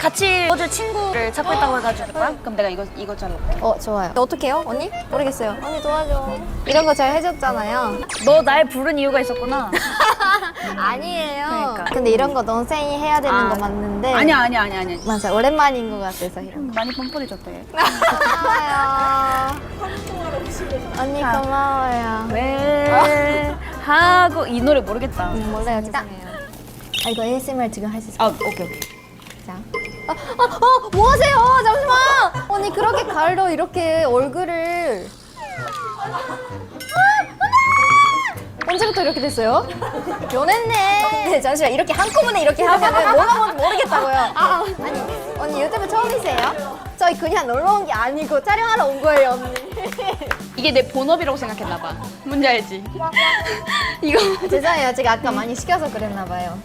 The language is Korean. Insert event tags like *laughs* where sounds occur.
같이 어제 친구를 찾고 있다고 해가지고 그럼 내가 이거 이거 잘라볼게 어 좋아요. 어떻게 해요? 언니? 모르겠어요. 언니 도와줘. 이런 거 잘 해줬잖아요. 너 날 부른 이유가 있었구나 *laughs* 아니에요. 그러니까. 근데 이런 거 동생이 해야 되는 아. 거 맞는데. 아니야 아니야 아니야 아니야 맞아 오랜만인 것 같아서 이런. 많이 뻔뻔해졌대 *laughs* 고마워요. 언니 고마워요. 왜 *laughs* 하고 이 노래 모르겠다 몰라요 죄송해요. 아 이거 ASMR 지금 할 수 있어요. 아 오케이 오케이 자. 아, 아, 아, 뭐 하세요? 잠시만. 언니 그렇게 가로 이렇게 얼굴을. 언제부터 이렇게 됐어요? 변했네. 네, 잠시만 이렇게 한꺼번에 이렇게 하면은 뭐가 뭔지 모르겠다고요. 아니 언니 유튜브 처음이세요? 저희 그냥 놀러 온 게 아니고 촬영하러 온 거예요 언니. 이게 내 본업이라고 생각했나 봐 뭔지 알지? 이거 죄송해요 제가 아까 많이 시켜서 그랬나 봐요.